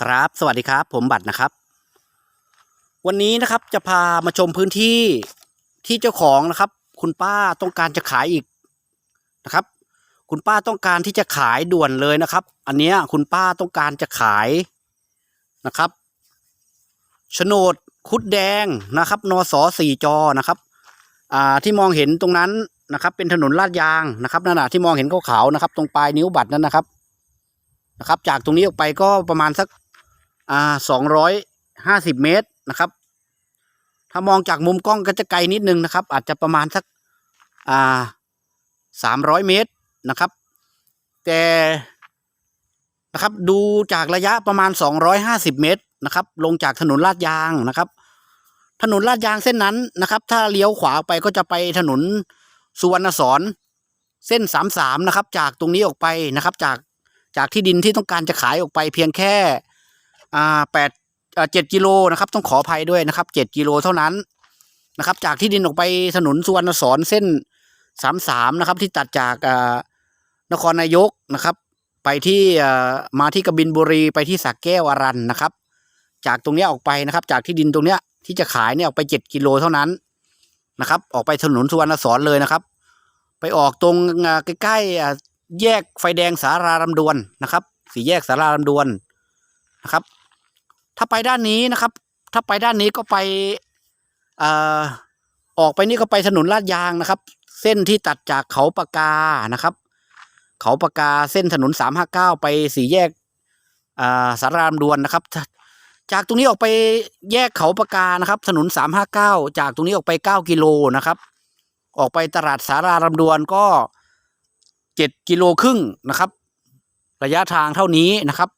ครับ สวัสดีครับ ผมบัตรนะครับ วันนี้นะครับจะพามาชมพื้นที่ที่เจ้าของนะครับ คุณป้าต้องการจะขายอีกนะครับ คุณป้าต้องการที่จะขายด่วนเลยนะครับ อันเนี้ยคุณป้าต้องการจะขายนะครับโฉนดคุดแดงนะครับนสสี่จอนะครับอ่าที่มองเห็นตรงนั้นนะครับ เป็นถนนลาดยางนะครับนั่นนะที่มองเห็นขาวๆนะครับ ตรงปลายนิ้วบัตรนั้นนะครับนะครับ จากตรงนี้ออกไปก็ประมาณสัก อ่าสองร้อยห้าสิบเมตรนะครับ ถ้ามองจากมุมกล้องก็จะไกลนิดนึงนะครับ อาจจะประมาณสักอ่าสามร้อยเมตรนะครับ แต่นะครับดูจากระยะประมาณสองร้อยห้าสิบเมตรนะครับ ลงจากถนนลาดยางนะครับ ถนนลาดยางเส้นนั้นนะครับ ถ้าเลี้ยวขวาไปก็จะไปถนนสุวรรณสอนเส้นสามสามนะครับ จากตรงนี้ออกไปนะครับ จากจากที่ดินที่ต้องการจะขายออกไปเพียงแค่ อ่าแปดอ่าเจ็ดกิโลนะครับ ต้องขออภัยด้วยนะครับเจ็ดกิโลเท่านั้นนะครับ จากที่ดินออกไปถนนสุวรรณสอนเส้นสามสามนะครับ ที่ตัดจากอ่านครนายกนะครับ ไปที่อ่ามาที่กบินบุรีไปที่สักแก้วอรันนะครับ จากตรงเนี้ยออกไปนะครับ จากที่ดินตรงเนี้ยที่จะขายเนี่ยออกไปเจ็ดกิโลเท่านั้นนะครับ ออกไปถนนสุวรรณสอนเลยนะครับ ไปออกตรงใกล้ๆแยกไฟแดงสารารำดวนนะครับ สี่แยกสารารำดวนนะครับ ถ้าไปด้านนี้นะครับ ถ้าไปด้านนี้ก็ไปเอ่อออกไปนี่ก็ไปถนนลาดยางนะครับ เส้นที่ตัดจากเขาปากานะครับ เขาปากาเส้นถนนสามห้าเก้าไปสี่แยกอ่าสารามดวนนะครับ จากตรงนี้ออกไปแยกเขาปากานะครับ ถนนสามห้าเก้าจากตรงนี้ออกไปเก้ากิโลนะครับ ออกไปตลาดสารารำดวนก็เจ็ดกิโลครึ่งนะครับ ระยะทางเท่านี้นะครับ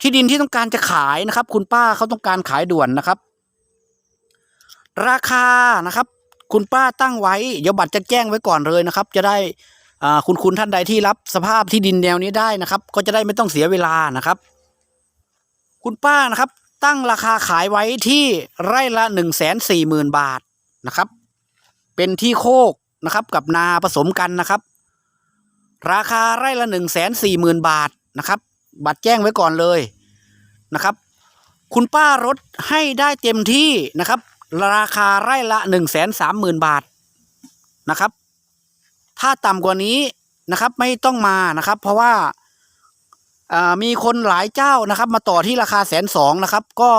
ที่ดินที่ต้องการจะขายนะครับ คุณป้าเขาต้องการขายด่วนนะครับ ราคานะครับ คุณป้าตั้งไว้เดี๋ยวบัตรจะแจ้งไว้ก่อนเลยนะครับ จะได้อ่าคุณคุณท่านใดที่รับสภาพที่ดินแนวนี้ได้นะครับ ก็จะได้ไม่ต้องเสียเวลานะครับ คุณป้านะครับ ตั้งราคาขายไว้ที่ไร่ละหนึ่งแสนสี่หมื่นบาทนะครับ เป็นที่โคกนะครับ กับนาผสมกันนะครับ ราคาไร่ละหนึ่งแสนสี่หมื่นบาทนะครับ บัตรแจ้งไว้ก่อนเลยนะครับ คุณป้ารถให้ได้เต็มที่นะครับ ราคาไร่ละหนึ่งแสนสามหมื่นบาทนะครับ ถ้าต่ำกว่านี้นะครับไม่ต้องมานะครับ เพราะว่าามีคนหลายเจ้านะครับ มาต่อที่ราคาแสนสองนะครับ ก็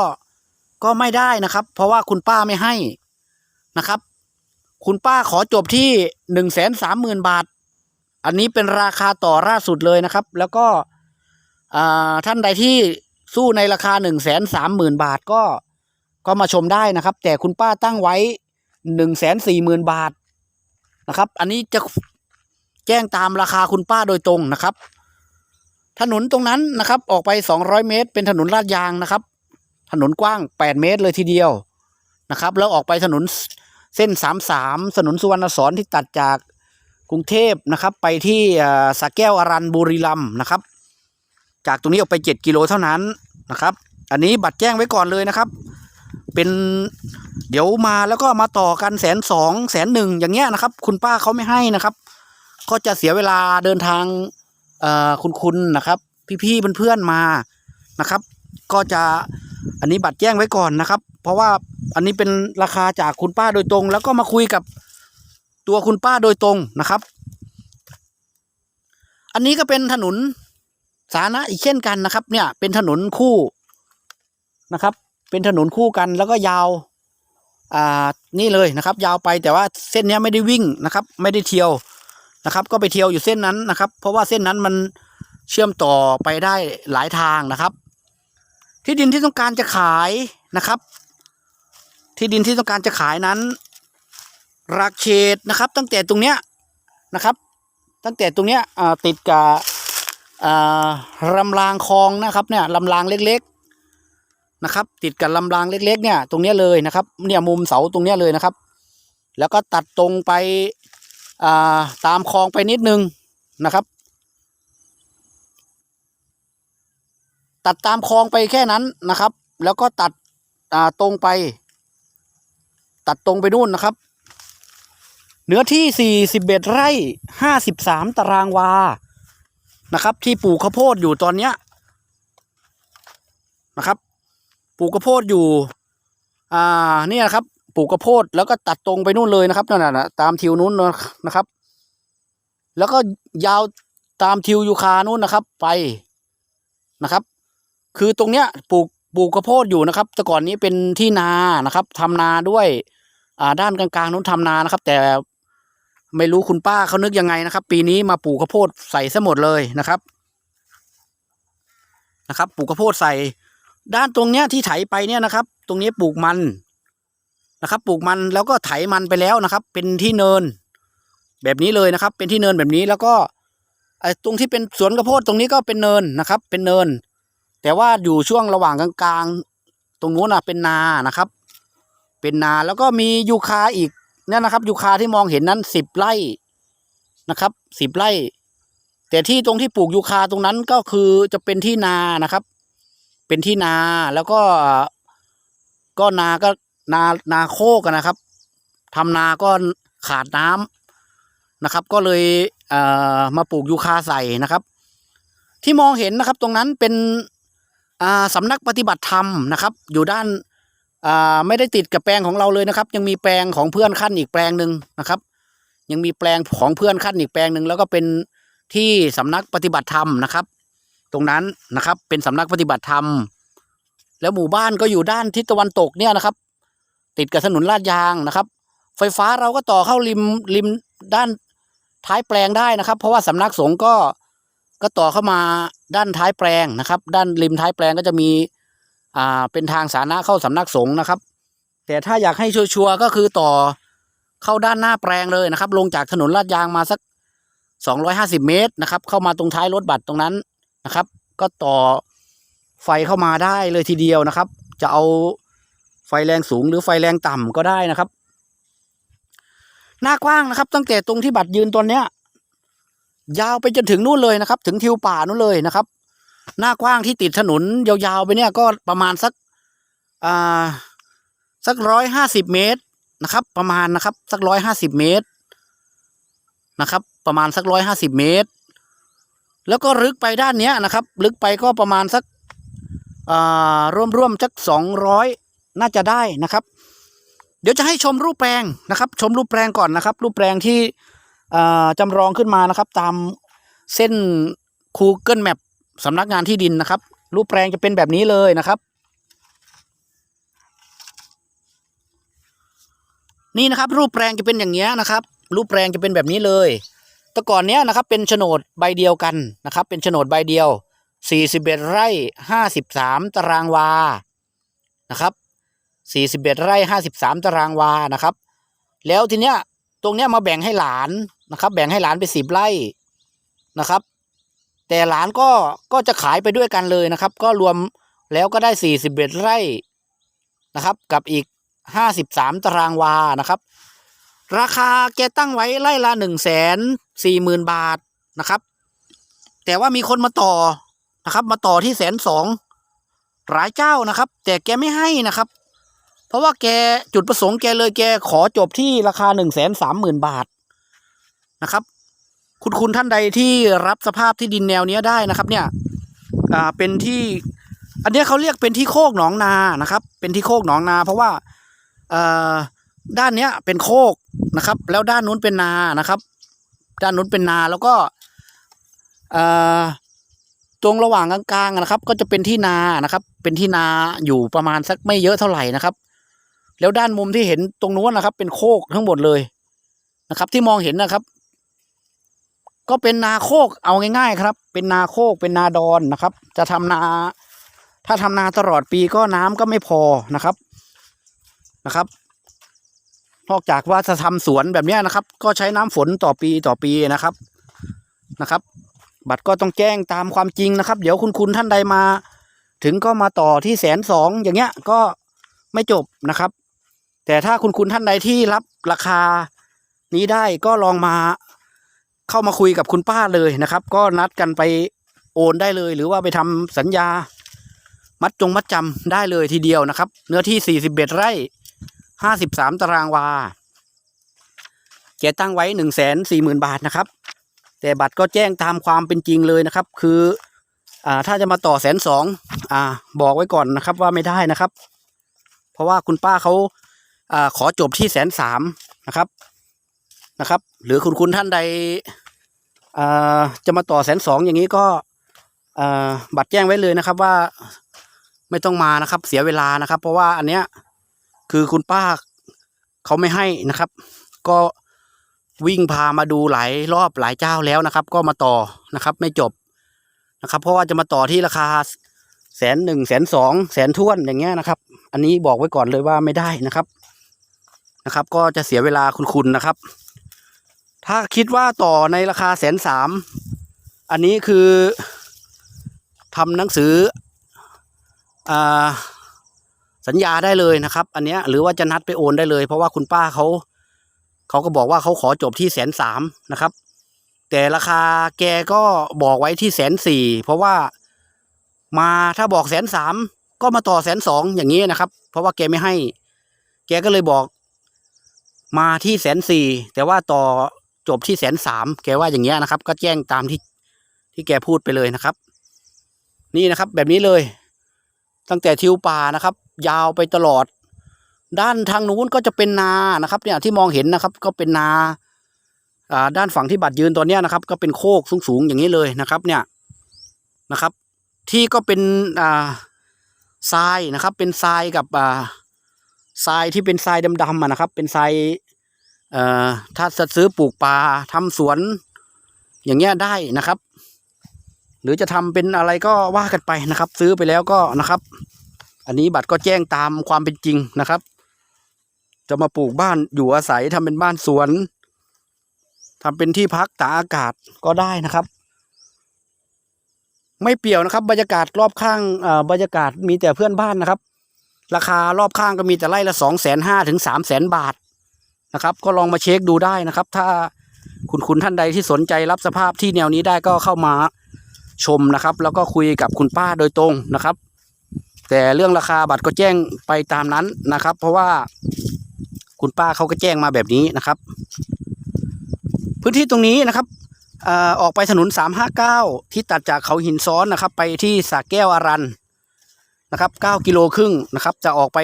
ก็ไม่ได้นะครับ เพราะว่าคุณป้าไม่ให้นะครับ คุณป้าขอจบที่หนึ่งแสนสามหมื่นบาท อันนี้เป็นราคาต่อล่าสุดเลยนะครับ แล้วก็ ท่านใดที่สู้ในราคาหนึ่งแสนสามหมื่นบาทก็ก็มาชมได้นะครับ แต่คุณป้าตั้งไว้หนึ่งแสนสี่หมื่นบาทนะครับ อันนี้จะแจ้งตามราคาคุณป้าโดยตรงนะครับ ถนนตรงนั้นนะครับ ออกไปสองร้อยเมตร เป็นถนนลาดยางนะครับ ถนนกว้างแปดเมตรเลยทีเดียวนะครับ แล้วออกไปถนนเส้นสามสามถนนสุวรรณสอนที่ตัดจากกรุงเทพนะครับ ไปที่สระแก้วอรันบุรีรัมนะครับ จากตรงนี้ออกไปเจ็ดกิโลเท่านั้นนะครับ อันนี้บัตรแจ้งไว้ก่อนเลยนะครับ เป็นเดี๋ยวมาแล้วก็มาต่อกันแสนสองแสนหนึ่งอย่างเงี้ยนะครับ คุณป้าเขาไม่ให้นะครับ ก็จะเสียเวลาเดินทางเอ่อคุณคุณนะครับ พี่ๆเพื่อนๆมานะครับ ก็จะอันนี้บัตรแจ้งไว้ก่อนนะครับ เพราะว่าอันนี้เป็นราคาจากคุณป้าโดยตรง แล้วก็มาคุยกับตัวคุณป้าโดยตรงนะครับ อันนี้ก็เป็นถนน สาธารณะอีกเช่นกันนะครับ เนี่ยเป็นถนนคู่นะครับ เป็นถนนคู่กันแล้วก็ยาวอ่านี่เลยนะครับ ยาวไปแต่ว่าเส้นนี้ไม่ได้วิ่งนะครับ ไม่ได้เที่ยวนะครับ ก็ไปเที่ยวอยู่เส้นนั้นนะครับ เพราะว่าเส้นนั้นมันเชื่อมต่อไปได้หลายทางนะครับ ที่ดินที่ต้องการจะขายนะครับ ที่ดินที่ต้องการจะขายนั้นรักเขตนะครับ ตั้งแต่ตรงเนี้ยนะครับ ตั้งแต่ตรงเนี้ยติดกับ ลำรางคลองนะครับเนี่ยลำรางเล็กๆนะครับ ติดกับลำรางเล็ก ๆ เนี่ย ตรงนี้เลยนะครับ เนี่ยมุมเสาตรงนี้เลยนะครับ แล้วก็ตัดตรงไปตามคลองไปนิดนึงนะครับ ตัดตามคลองไปแค่นั้นนะครับ แล้วก็ตัดตรงไป ตัดตรงไปนู่นนะครับ เนื้อที่ 41 ไร่ 53 ตารางวา นะครับ ที่ปลูกข้าวโพดอยู่ตอนเนี้ยนะครับปลูกข้าวโพดอยู่ อ่าเนี่ยครับปลูกข้าวโพดแล้วก็ตัดตรงไปนู่นเลยนะครับนั่นน่ะตามทิวนู้นนะครับ แล้วก็ยาวตามทิวยูคานู้นนะครับ ไปนะครับ คือตรงเนี้ยปลูกปลูกข้าวโพดอยู่นะครับ แต่ก่อนนี้เป็นที่นานะครับทำนาด้วย อ่าด้านกลางๆนู้นทำนานะครับ แต่ ไม่รู้คุณป้าเขานึกยังไงนะครับ ปีนี้มาปลูกข้าวโพดใส่ซะหมดเลยนะครับนะครับปลูกข้าวโพดใส่ ด้านตรงเนี้ยที่ไถไปเนี่ยนะครับ ตรงนี้ปลูกมันนะครับ ปลูกมันแล้วก็ไถมันไปแล้วนะครับ เป็นที่เนิน แบบนี้เลยนะครับ เป็นที่เนินแบบนี้แล้วก็ไอ้ตรงที่เป็นสวนข้าวโพดตรงนี้ก็เป็นเนินนะครับ เป็นเนิน แต่ว่าอยู่ช่วงระหว่างกลางๆ ตรงนู้นนะเป็นนานะครับ เป็นนาแล้วก็มียูคาอีก เนี่ยนะครับยูคาที่มองเห็นนั้นสิบไร่นะครับสิบไร่ แต่ที่ตรงที่ปลูกยูคาตรงนั้นก็คือจะเป็นที่นานะครับ เป็นที่นาแล้วก็ก็นาก็นานาโคกันนะครับทำนาก็ขาดน้ำนะครับ ก็เลยเอ่อมาปลูกยูคาใส่นะครับ ที่มองเห็นนะครับ ตรงนั้นเป็นอ่าสำนักปฏิบัติธรรมนะครับ อยู่ด้าน อ่าไม่ได้ติดกับแปลงของเราเลยนะครับ ยังมีแปลงของเพื่อนขั้นอีกแปลงหนึ่งนะครับ ยังมีแปลงของเพื่อนขั้นอีกแปลงหนึ่งแล้วก็เป็นที่สำนักปฏิบัติธรรมนะครับ ตรงนั้นนะครับเป็นสำนักปฏิบัติธรรม แล้วหมู่บ้านก็อยู่ด้านทิศตะวันตกเนี่ยนะครับ ติดกับถนนลาดยางนะครับ ไฟฟ้าเราก็ต่อเข้าริมริมด้านท้ายแปลงได้นะครับ เพราะว่าสำนักสงฆ์ก็ก็ต่อเข้ามาด้านท้ายแปลงนะครับ ด้านริมท้ายแปลงก็จะมี อ่าเป็นทางสาธารณะเข้าสำนักสงฆ์นะครับ แต่ถ้าอยากให้ชัวร์ก็คือต่อเข้าด้านหน้าแปลงเลยนะครับ ลงจากถนนลาดยางมาสักสองร้อยห้าสิบเมตรนะครับ เข้ามาตรงท้ายรถบัตรตรงนั้นนะครับ ก็ต่อไฟเข้ามาได้เลยทีเดียวนะครับ จะเอาไฟแรงสูงหรือไฟแรงต่ำก็ได้นะครับ หน้ากว้างนะครับ ตั้งแต่ตรงที่บัตรยืนตัวเนี้ย ยาวไปจนถึงนู่นเลยนะครับ ถึงทิวป่านู่นเลยนะครับ หน้ากว้างที่ติดถนนยาวๆไปเนี่ยก็ประมาณสักอ่าสักร้อยห้าสิบเมตรนะครับ ประมาณนะครับ สักร้อยห้าสิบเมตรนะครับ ประมาณสักร้อยห้าสิบเมตร แล้วก็ลึกไปด้านเนี้ยนะครับ ลึกไปก็ประมาณสักอ่าร่วมๆสักสองร้อยน่าจะได้นะครับ เดี๋ยวจะให้ชมรูปแปลงนะครับ ชมรูปแปลงก่อนนะครับ รูปแปลงที่จำลองขึ้นมานะครับ ตามเส้น Google Map สำนักงานที่ดินนะครับ รูปแปลงจะเป็นแบบนี้เลยนะครับ นี่นะครับ รูปแปลงจะเป็นอย่างเงี้นะครับ รูปแปลงจะเป็นแบบนี้เลยแต่ก่อนเนี้ยนะครับ เป็นโฉนดใบเดียวกันนะครับ เป็นโฉนดใบเดียว 41 ไร่ 53 ตารางวานะครับ 41 ไร่ 53 ตารางวานะครับ แล้วทีเนี้ยตรงเนี้ยมาแบ่งให้หลานนะครับ แบ่งให้หลานไป10ไร่นะครับ แต่หลานก็ก็จะขายไปด้วยกันเลยนะครับ ก็รวมแล้วก็ได้41ไร่นะครับ กับอีก53ตารางวานะครับ ราคาแกตั้งไว้ไร่ละ1 4 0 0 0 0บาทนะครับ แต่ว่ามีคนมาต่อนะครับ มาต่อที่แสนสองหลายเจ้านะครับ แต่แกไม่ให้นะครับ เพราะว่าแกจุดประสงค์แกเลยแกขอจบที่ราคาหนึ่งแสนสามหมื่นบาทนะครับ คุณคุณท่านใดที่รับสภาพที่ดินแนวเนี้ยได้นะครับเนี่ยอ่าเป็นที่ อันเนี้ยเขาเรียกเป็นที่โคกหนองนานะครับ เป็นที่โคกหนองนา เพราะว่าอ่อด้านเนี้ยเป็นโคกนะครับ แล้วด้านนู้นเป็นนานะครับ ด้านนู้นเป็นนาแล้วก็อ่อตรงระหว่างกลางๆนะครับ ก็จะเป็นที่นานะครับ เป็นที่นาอยู่ประมาณสักไม่เยอะเท่าไหร่นะครับ แล้วด้านมุมที่เห็นตรงนู้นนะครับ เป็นโคกทั้งหมดเลยนะครับ ที่มองเห็นนะครับ ก็เป็นนาโคกเอาง่ายๆครับ เป็นนาโคกเป็นนาดอนนะครับ จะทำนา ถ้าทำนาตลอดปีก็น้ำก็ไม่พอนะครับนะครับ นอกจากว่าจะทำสวนแบบนี้นะครับ ก็ใช้น้ำฝนต่อปีต่อปีนะครับนะครับ บัตรก็ต้องแจ้งตามความจริงนะครับ เดี๋ยวคุณคุณท่านใดมา ถึงก็มาต่อที่แสนสองอย่างเงี้ยก็ไม่จบนะครับ แต่ถ้าคุณคุณท่านใดที่รับราคานี้ได้ก็ลองมา เข้ามาคุยกับคุณป้าเลยนะครับ ก็นัดกันไปโอนได้เลย หรือว่าไปทำสัญญา มัดจงมัดจำได้เลยทีเดียวนะครับ เนื้อที่สี่สิบเอ็ดไร่ห้าสิบสามตารางวาแกตั้งไว้หนึ่งแสนสี่หมื่นบาทนะครับ แต่บัตรก็แจ้งตามความเป็นจริงเลยนะครับ คืออ่าถ้าจะมาต่อแสนสองอ่าบอกไว้ก่อนนะครับว่าไม่ได้นะครับ เพราะว่าคุณป้าเขาอ่าขอจบที่แสนสามนะครับ นะครับ หรือคุณคุณท่านใดจะมาต่อแสนสองอย่างนี้ก็บัตรแจ้งไว้เลยนะครับว่าไม่ต้องมานะครับ เสียเวลานะครับ เพราะว่าอันเนี้ยคือคุณป้าเขาไม่ให้นะครับ ก็วิ่งพามาดูหลายรอบหลายเจ้าแล้วนะครับ ก็มาต่อนะครับ ไม่จบนะครับ เพราะว่าจะมาต่อที่ราคาแสนหนึ่งแสนสองแสนท้วนอย่างเงี้ยนะครับ อันนี้บอกไว้ก่อนเลยว่าไม่ได้นะครับนะครับ ก็จะเสียเวลาคุณคุณนะครับ ถ้าคิดว่าต่อในราคาแสนสามอันนี้คือทำหนังสืออสัญญาได้เลยนะครับ อันเนี้ยหรือว่าจะนัดไปโอนได้เลย เพราะว่าคุณป้าเขาเขาก็บอกว่าเขาขอจบที่แสนสามนะครับ แต่ราคาแกก็บอกไว้ที่แสนสี่เพราะว่ามาถ้าบอกแสนสามก็มาต่อแสนสองอย่างนี้นะครับ เพราะว่าแกไม่ให้ แกก็เลยบอกมาที่แสนสี่แต่ว่าต่อ จบที่แสนสามแกว่าอย่างเงี้ยนะครับ ก็แจ้งตามที่ที่แกพูดไปเลยนะครับ นี่นะครับแบบนี้เลย ตั้งแต่ทิวป่านะครับ ยาวไปตลอด ด้านทางนู้นก็จะเป็นนานะครับ เนี่ยที่มองเห็นนะครับ ก็เป็นนาอ่าด้านฝั่งที่บัตรยืนตัวเนี้ยนะครับ ก็เป็นโคกสูงๆอย่างนี้เลยนะครับ เนี่ยนะครับ ที่ก็เป็นอ่าทรายนะครับ เป็นทรายกับอ่าทรายที่เป็นทรายดำๆนะครับ เป็นทราย ถ้าจะซื้อปลูกป่าทำสวน อย่างเงี้ยได้นะครับ หรือจะทำเป็นอะไรก็ว่ากันไปนะครับ ซื้อไปแล้วก็นะครับ อันนี้บัตรก็แจ้งตามความเป็นจริงนะครับ จะมาปลูกบ้านอยู่อาศัยทำเป็นบ้านสวนทำเป็นที่พักตากอากาศก็ได้นะครับ ไม่เปี่ยวนะครับ บรรยากาศรอบข้างบรรยากาศมีแต่เพื่อนบ้านนะครับ ราคารอบข้างก็มีแต่ไร่ละสองแสนห้าถึงสามแสนบาท นะครับ ก็ลองมาเช็คดูได้นะครับ ถ้าคุณคุณท่านใดที่สนใจรับสภาพที่แนวนี้ได้ก็เข้ามาชมนะครับ แล้วก็คุยกับคุณป้าโดยตรงนะครับ แต่เรื่องราคาบัตรก็แจ้งไปตามนั้นนะครับ เพราะว่าคุณป้าเขาก็แจ้งมาแบบนี้นะครับ พื้นที่ตรงนี้นะครับออกไปถนน 359 ที่ตัดจากเขาหินซ้อนนะครับ ไปที่สระแก้วอารันนะครับ 9 กิโลครึ่งนะครับ จะออกไป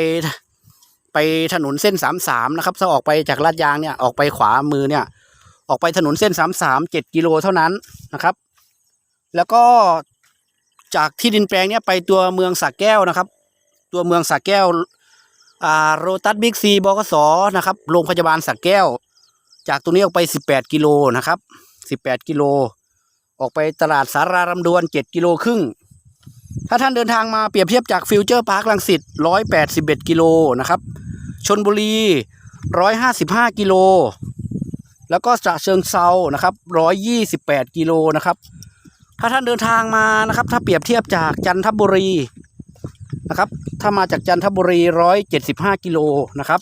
ไปถนนเส้น33นะครับถ้าออกไปจากลาดยางเนี่ยออกไปขวามือเนี่ย ออกไปถนนเส้น33 7กิโลเท่านั้นนะครับ แล้วก็จากที่ดินแปลงเนี่ยไปตัวเมืองสระแก้วนะครับ ตัวเมืองสระแก้วอ่าโรตัสบิ๊กซีบกสนะครับโรงพยาบาลสระแก้ว จากตรงนี้ออกไป 18 กิโลนะครับ 18 กิโล ออกไปตลาดสารารำดวน 7 กิโลครึ่ง ถ้าท่านเดินทางมาเปรียบเทียบจากฟิวเจอร์พาร์คลังสิต181 กิโลนะครับ ชนบุรี 155 กิโล แล้วก็จะเชิงเซานะครับ 128 กิโลนะครับ ถ้าท่านเดินทางมานะครับ ถ้าเปรียบเทียบจากจันทบุรีนะครับ ถ้ามาจากจันทบุรี 175 กิโลนะครับ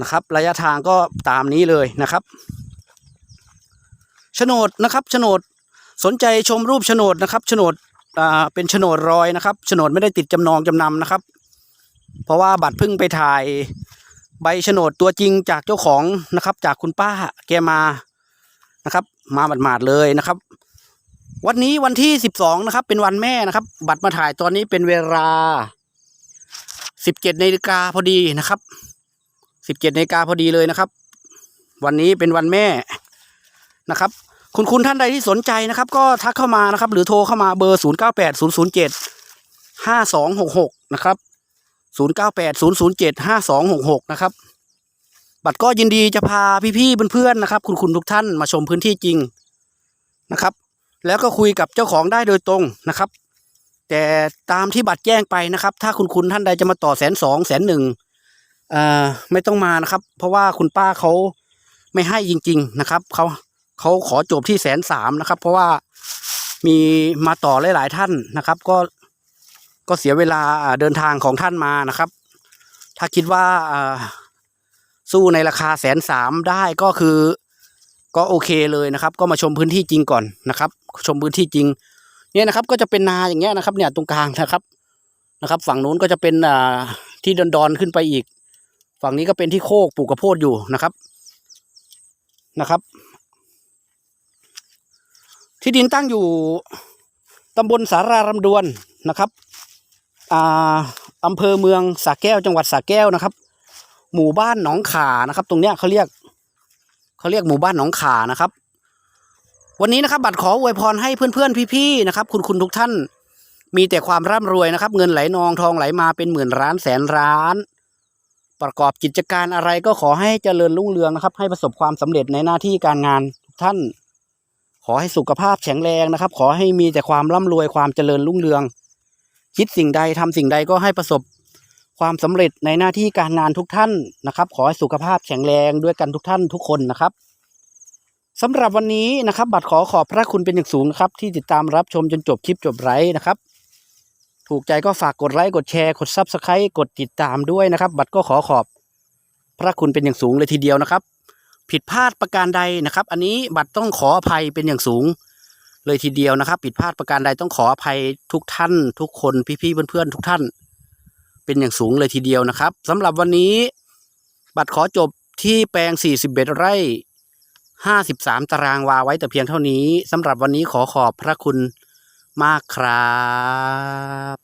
นะครับ ระยะทางก็ตามนี้เลยนะครับโฉนดนะครับโฉนด สนใจชมรูปโฉนดนะครับโฉนดอ่าเป็นโฉนดรอยนะครับโฉนดไม่ได้ติดจำนองจำนำนะครับ เพราะว่าบัตรเพิ่งไปถ่ายใบโฉนดตัวจริงจากเจ้าของนะครับ จากคุณป้าแกมานะครับ มาหมาดๆเลยนะครับ วันนี้วันที่สิบสองนะครับ เป็นวันแม่นะครับ บัตรมาถ่ายตอนนี้เป็นเวลาสิบเจ็ดนาฬิกาพอดีนะครับสิบเจ็ดนาฬิกาพอดีเลยนะครับ วันนี้เป็นวันแม่นะครับ คุณคุณท่านใดที่สนใจนะครับ ก็ทักเข้ามานะครับ หรือโทรเข้ามาเบอร์ศูนย์เก้าแปดศูนะครับศูนย์เก้าแปดศูนย์ศูนย์เจ็ดห้าสองหกหกนะครับ บัตรก็ยินดีจะพาพี่ๆเพื่อนๆนะครับ คุณคุณทุกท่านมาชมพื้นที่จริงนะครับ แล้วก็คุยกับเจ้าของได้โดยตรงนะครับ แต่ตามที่บัตรแจ้งไปนะครับ ถ้าคุณคุณท่านใดจะมาต่อแสนสองแสนหนึ่งเอ่อไม่ต้องมานะครับ เพราะว่าคุณป้าเขาไม่ให้จริง ๆ นะครับเขา เขาขอจบที่แสนสามนะครับ เพราะว่ามีมาต่อหลาย ๆ ท่านนะครับ ก็ก็เสียเวลาเดินทางของท่านมานะครับ ถ้าคิดว่าสู้ในราคาแสนสามได้ก็คือ ก็โอเคเลยนะครับ ก็มาชมพื้นที่จริงก่อนนะครับ ชมพื้นที่จริง เนี่ยนะครับ ก็จะเป็นนาอย่างเงี้ยนะครับ เนี่ยตรงกลางนะครับนะครับ ฝั่งนู้นก็จะเป็นอ่าที่ดอนๆขึ้นไปอีก ฝั่งนี้ก็เป็นที่โคกปลูกกระโพดอยู่นะครับนะครับ ที่ดินตั้งอยู่ตำบลสารารำดวนนะครับอ่าอำเภอเมืองสระแก้วจังหวัดสระแก้วนะครับ หมู่บ้านหนองขานะครับ ตรงเนี้ยเขาเรียกเขาเรียกหมู่บ้านหนองขานะครับ วันนี้นะครับ บัตรขออวยพรให้เพื่อนๆพี่ๆนะครับ คุณคุณทุกท่าน มีแต่ความร่ำรวยนะครับ เงินไหลนองทองไหลมาเป็นหมื่นล้านแสนล้าน ประกอบกิจการอะไรก็ขอให้เจริญรุ่งเรืองนะครับ ให้ประสบความสำเร็จในหน้าที่การงานทุกท่าน ขอให้สุขภาพแข็งแรงนะครับ ขอให้มีแต่ความร่ำรวยความเจริญรุ่งเรือง คิดสิ่งใดทำสิ่งใดก็ให้ประสบความสำเร็จในหน้าที่การงานทุกท่านนะครับ ขอให้สุขภาพแข็งแรงด้วยกันทุกท่านทุกคนนะครับสำหรับวันนี้นะครับ บัตรขอขอบพระคุณเป็นอย่างสูงนะครับ ที่ติดตามรับชมจนจบคลิปจบไลฟ์นะครับ ถูกใจก็ฝากกดไลค์กดแชร์กดซับสไครต์กดติดตามด้วยนะครับ บัตรก็ขอขอบพระคุณเป็นอย่างสูงเลยทีเดียวนะครับ ผิดพลาดประการใดนะครับ อันนี้บัตรต้องขออภัยเป็นอย่างสูง เลยทีเดียวนะครับ ผิดพลาดประการใดต้องขออภัยทุกท่าน ทุกคนพี่ๆเพื่อนๆทุกท่าน เป็นอย่างสูงเลยทีเดียวนะครับสำหรับวันนี้ บัตรขอจบที่แปลง 41 ไร่ 53 ตารางวาไว้แต่เพียงเท่านี้สำหรับวันนี้ขอขอบพระคุณมากครับ